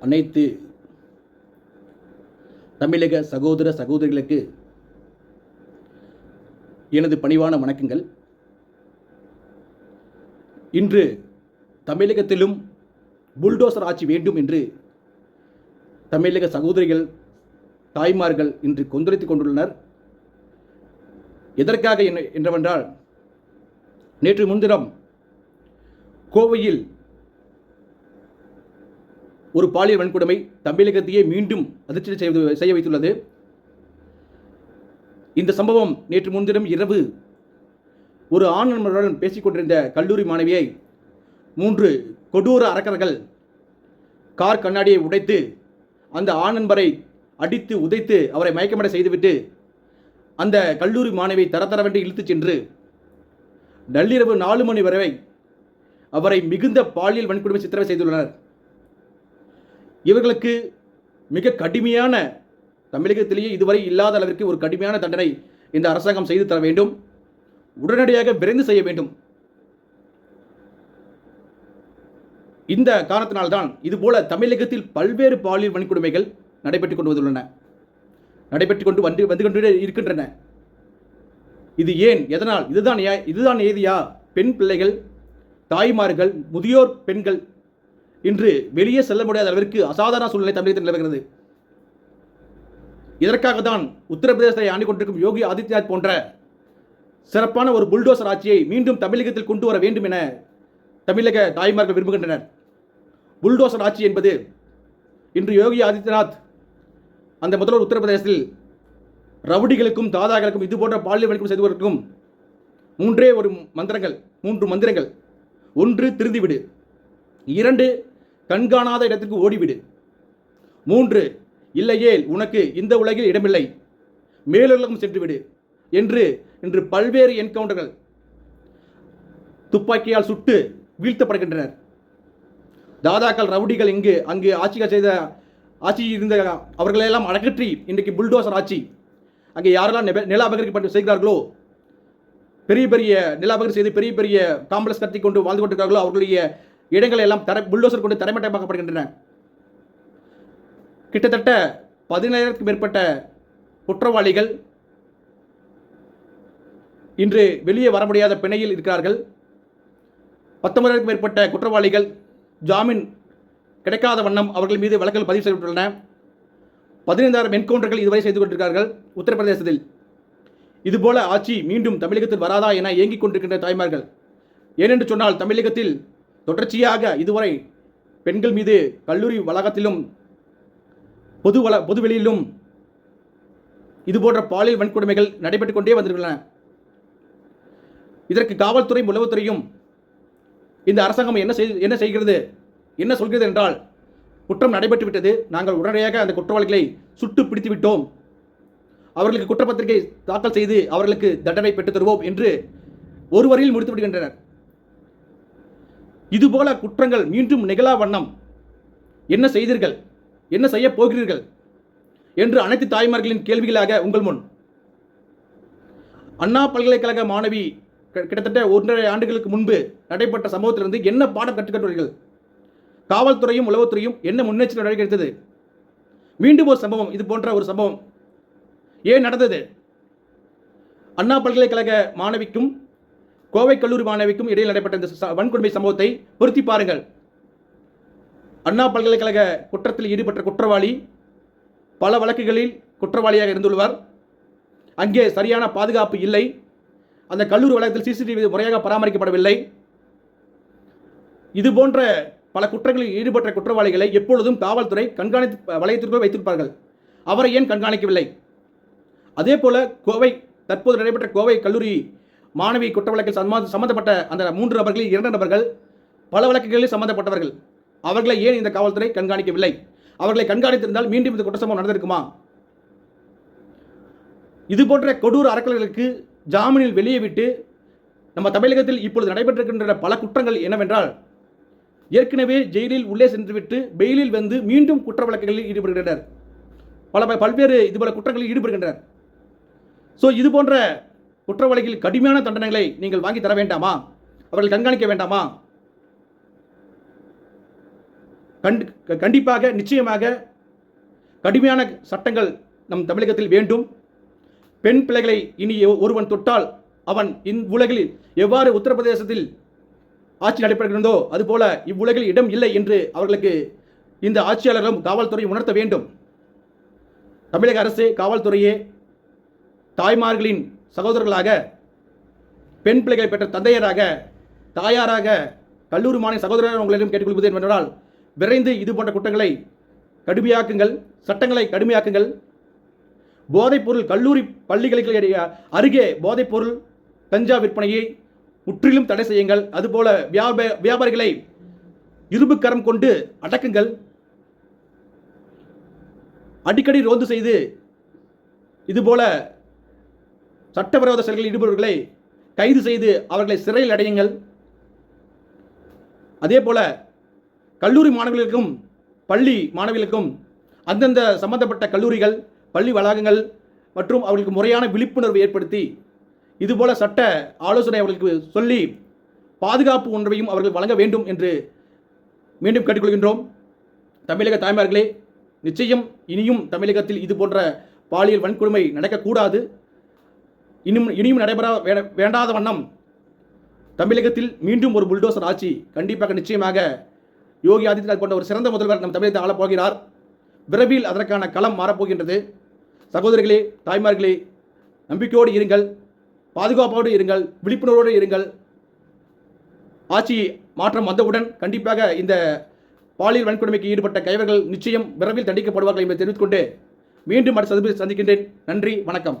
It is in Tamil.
அனைத்து தமிழக சகோதர சகோதரிகளுக்கு எனது பணிவான வணக்கங்கள். இன்று தமிழகத்திலும் புல்டோசர் ஆட்சி வேண்டும் என்று தமிழக சகோதரிகள் தாய்மார்கள் இன்று கொந்தளித்துக் கொண்டுள்ளனர். எதற்காக என்ன- என்னவென்றால் நேற்று முன்தினம் கோவையில் ஒரு பாலியல் வன்கொடுமை தமிழகத்தையே மீண்டும் அதிர்ச்சி செய்து- செய்ய வைத்துள்ளது. இந்த சம்பவம் நேற்று முன்தினம் இரவு ஒரு ஆண் நண்பருடன் பேசிக்கொண்டிருந்த கல்லூரி மாணவியை மூன்று கொடூர அரக்கர்கள் கார் கண்ணாடியை உடைத்து அந்த ஆண் நண்பரை அடித்து உதைத்து அவரை மயக்கமட செய்துவிட்டு அந்த கல்லூரி மாணவியை தரதரவென்று இழுத்துச் சென்று நள்ளிரவு நாலு மணி வரை அவரை மிகுந்த பாலியல் வன்கொடுமை சித்திரவை செய்துள்ளனர். இவர்களுக்கு மிக கடுமையான தமிழகத்திலேயே இதுவரை இல்லாத அளவிற்கு ஒரு கடுமையான தண்டனை இந்த அரசாங்கம் செய்து தர வேண்டும். உடனடியாக விரைந்து செய்ய வேண்டும். இந்த காரணத்தினால்தான் இதுபோல தமிழகத்தில் பல்வேறு பாலியல் வன்கொடுமைகள் நடைபெற்றுக் கொண்டு வந்துள்ளன நடைபெற்றுக் கொண்டு வந்து வந்து கொண்டு இருக்கின்றன. இது ஏன்? எதனால்? இதுதான் ஏ- இதுதான் ஏதியா பெண் பிள்ளைகள் தாய்மார்கள் முதியோர் பெண்கள் இன்று வெளியே செல்ல முடியாத அளவிற்கு அசாதாரண சூழ்நிலை தமிழகத்தில் நிலவுகிறது இதற்காக தான் உத்தரப்பிரதேசத்தை ஆண்டு கொண்டிருக்கும் யோகி ஆதித்யநாத் போன்ற சிறப்பான ஒரு புல்டோசர் ஆட்சியை மீண்டும் தமிழகத்தில் கொண்டு வர வேண்டும் என தமிழக தாய்மார்கள் விரும்புகின்றனர். புல்டோசர் ஆட்சி என்பது இன்று யோகி ஆதித்யநாத் அந்த முதல்வர் உத்தரப்பிரதேசத்தில் ரவுடிகளுக்கும் தாதாக்களுக்கும் இது போன்ற பாலியல் வன்கொடுமை செய்தவர்களுக்கும் மூன்றே ஒரு மந்திரங்கள் மூன்று மந்திரங்கள். ஒன்று திருந்திவிடு இரண்டு கண்காணாத இடத்திற்கு ஓடிவிடு. மூன்று இல்லையேல் உனக்கு இந்த உலகில் இடமில்லை. மேலுலகம் சென்றுவிடு. என்று இன்று பல்வேறு என்கவுண்டர்கள் துப்பாக்கியால் சுட்டு வீழ்த்தப்படுகின்றனர். தாதாக்கள் ரவுடிகள் இங்கு அங்கு ஆட்சிகள் செய்த ஆட்சி இருந்த அவர்களையெல்லாம் அடகற்றி இன்றைக்கு புல்டோசர் ஆட்சி. அங்கே யாரெல்லாம் நில- நில அபகரிக்கப்பட்டு செய்கிறார்களோ பெரிய பெரிய நில அபகரி செய்து பெரிய பெரிய காம்ப்ளெக்ஸ் கட்டி கொண்டு வாழ்ந்து கொண்டிருக்கிறார்களோ அவர்களுடைய இடங்கள் எல்லாம் தர புல்டோசர் கொண்டு தரைமட்டமாக்கப்படுகின்றன. கிட்டத்தட்ட பதினேழாயிரத்துக்கும் மேற்பட்ட குற்றவாளிகள் இன்று வெளியே வர முடியாத பிணையில் இருக்கிறார்கள். பத்தொன்பதாயிரத்துக்கும் மேற்பட்ட குற்றவாளிகள் ஜாமீன் கிடைக்காத வண்ணம் அவர்கள் மீது வழக்குகள் பதிவு செய்யப்பட்டுள்ளன. பதினைந்தாயிரம் என்கவுண்டர்கள் இதுவரை செய்து கொண்டிருக்கிறார்கள் உத்தரப்பிரதேசத்தில். இதுபோல ஆட்சி மீண்டும் தமிழகத்தில் வராதா என ஏங்கிக் கொண்டிருக்கின்ற தாய்மார்கள். ஏனென்று சொன்னால் தமிழகத்தில் தொடர்ச்சியாக இதுவரை பெண்கள் மீது கல்லூரி வளாகத்திலும் பொது வள பொதுவெளியிலும் இதுபோன்ற பாலியல் வன்கொடுமைகள் நடைபெற்றுக் கொண்டே வந்திருக்கின்றன. இதற்கு காவல்துறை உளவுத்துறையும் இந்த அரசாங்கம் என்ன செய் என்ன செய்கிறது என்ன சொல்கிறது என்றால் குற்றம் நடைபெற்று விட்டது நாங்கள் உடனடியாக அந்த குற்றவாளிகளை சுட்டு பிடித்து விட்டோம் அவர்களுக்கு குற்றப்பத்திரிகை தாக்கல் செய்து அவர்களுக்கு தண்டனை பெற்றுத் தருவோம் என்று ஒரு வரியில் முடித்து விடுகின்றனர் இதுபோல குற்றங்கள் மீண்டும் நிகழா வண்ணம். என்ன செய்தீர்கள்? என்ன செய்ய போகிறீர்கள்? என்று அனைத்து தாய்மார்களின் கேள்விகளாக உங்கள் முன். அண்ணா பல்கலைக்கழக மாணவி கிட்டத்தட்ட ஒன்றரை ஆண்டுகளுக்கு முன்பு நடைபெற்ற சம்பவத்திலிருந்து என்ன பாடம் கற்றுக்கொண்டீர்கள் காவல்துறையும் உளவுத்துறையும் என்ன முன்னெச்சரிக்கை நடவடிக்கை எடுத்தது? மீண்டும் ஒரு சம்பவம் இது போன்ற ஒரு சம்பவம். ஏன் நடந்தது? அண்ணா பல்கலைக்கழக மாணவிக்கும் கோவை கல்லூரி மாணவிக்கும் இடையில் நடைபெற்ற இந்த ச- வன்கொடுமை சம்பவத்தை பொருத்தி பாருங்கள். அண்ணா பல்கலைக்கழக குற்றத்தில் ஈடுபட்ட குற்றவாளி பல வழக்குகளில் குற்றவாளியாக இருந்துள்ளார் அங்கே சரியான பாதுகாப்பு இல்லை. அந்த கல்லூரி வளாகத்தில் சிசிடிவி முறையாக பராமரிக்கப்படவில்லை. இது போன்ற பல குற்றங்களில் ஈடுபட்ட குற்றவாளிகளை எப்பொழுதும் காவல்துறை கண்காணித்து வளையத்திற்குள் வைத்திருப்பார்கள். அவரை ஏன் கண்காணிக்கவில்லை? அதே போல கோவை தற்போது நடைபெற்ற கோவை கல்லூரி மாணவி குற்ற வழக்கில் சம்பந்தப்பட்ட அந்த மூன்று நபர்களில் இரண்டு நபர்கள் பல வழக்குகளில் சம்பந்தப்பட்டவர்கள் அவர்களை ஏன் இந்த காவல்துறை கண்காணிக்கவில்லை? அவர்களை கண்காணித்திருந்தால் மீண்டும் இந்த குற்ற சம்பவம் நடந்திருக்குமா? இது போன்ற கொடூர அறக்கலர்களுக்கு ஜாமீனில் வெளியே விட்டு நம்ம தமிழகத்தில் இப்பொழுது நடைபெற்றிருக்கின்ற பல குற்றங்கள் என்னவென்றால் ஏற்கனவே ஜெயிலில் உள்ளே சென்றுவிட்டு பெயிலில் வந்து மீண்டும் குற்ற வழக்குகளில் ஈடுபடுகின்றனர். பல ப- பல்வேறு இதுபோல குற்றங்களில் ஈடுபடுகின்றனர். ஸோ இது போன்ற குற்றவாளிகள் கடுமையான தண்டனைகளை நீங்கள் வாங்கி தர வேண்டாமா? அவர்கள் கண்காணிக்க வேண்டாமா? கண்டு கண்டிப்பாக நிச்சயமாக கடுமையான சட்டங்கள் நம் தமிழகத்தில் வேண்டும். பெண் பிள்ளைகளை இனி ஒருவன் தொட்டால் அவன் இந் உலகில் எவ்வாறு உத்தரப்பிரதேசத்தில் ஆட்சி நடைபெறுகிறதோ அதுபோல இவ்வுலகில் இடம் இல்லை என்று அவர்களுக்கு இந்த ஆட்சியாளர்களும் காவல்துறையும் உணர்த்த வேண்டும். தமிழக அரசு காவல்துறையே தாய்மார்களின் சகோதரர்களாக பெண் பிள்ளைகளை பெற்ற தந்தையராக தாயாராக கல்லூரி மாநில சகோதரர் உங்களிடம் கேட்டுக்கொள்வது என்னவென்றால் விரைந்து இது போன்ற குற்றங்களை கடுமையாக்குங்கள் சட்டங்களை கடுமையாக்குங்கள். போதைப்பொருள் கல்லூரி பள்ளிகளுக்கு அருகே போதைப்பொருள் கஞ்சா விற்பனையை முற்றிலும் தடை செய்யுங்கள். அதுபோல வியாப வியாபாரிகளை இரும்புக்கரம் கொண்டு அடக்குங்கள். அடிக்கடி ரோந்து செய்து இதுபோல சட்டவிரோத செயல்களில் ஈடுபடுவர்களை கைது செய்து அவர்களை சிறையில் அடையுங்கள். அதே போல கல்லூரி மாணவர்களுக்கும் பள்ளி மாணவிகளுக்கும் அந்தந்த சம்பந்தப்பட்ட கல்லூரிகள் பள்ளி வளாகங்கள் மற்றும் அவர்களுக்கு முறையான விழிப்புணர்வு ஏற்படுத்தி இதுபோல சட்ட ஆலோசனை அவர்களுக்கு சொல்லி பாதுகாப்பு ஒன்றையும் அவர்கள் வழங்க வேண்டும் என்று மீண்டும் கேட்டுக்கொள்கின்றோம். தமிழக தாய்மார்களே நிச்சயம் இனியும் தமிழகத்தில் இது போன்ற பாலியல் வன்கொடுமை நடக்கக்கூடாது. இன்னும் இனியும் நடைபெற வேண்டாத வண்ணம். தமிழகத்தில் மீண்டும் ஒரு புல்டோசர் ஆட்சி. கண்டிப்பாக நிச்சயமாக யோகி ஆதித்யநாத் போன்ற ஒரு சிறந்த முதல்வர் நம் தமிழகத்தை ஆளப் போகிறார் விரைவில் அதற்கான களம் மாறப்போகின்றது. சகோதரிகளே தாய்மார்களே நம்பிக்கையோடு இருங்கள். பாதுகாப்போடு இருங்கள். விழிப்புணர்வோடு இருங்கள். ஆட்சி மாற்றம் வந்தவுடன் கண்டிப்பாக இந்த பாலியல் வன்கொடுமைக்கு ஈடுபட்ட கைவர்கள் நிச்சயம் விரைவில் தண்டிக்கப்படுவார்கள் என்பதை தெரிவித்துக்கொண்டு மீண்டும் அடுத்த சந்திக்கின்றேன். நன்றி வணக்கம்.